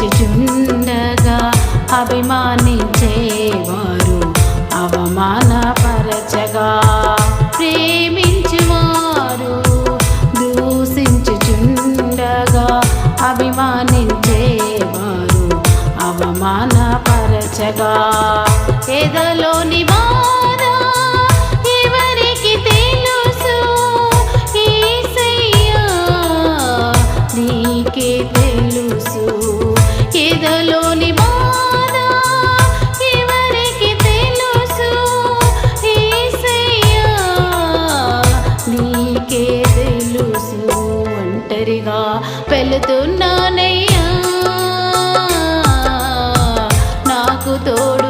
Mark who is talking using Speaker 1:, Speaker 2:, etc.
Speaker 1: నిలిచిచుండగా అభిమానించేవారు అవమానపరచగా ప్రేమించువారు దూషించుచుండగా అభిమానించేవారు అవమానపరచగా ఎదలోని నీకే తెలుసు. ఒంటరిగా పెళ్తున్నానయ్యా నాకు తోడు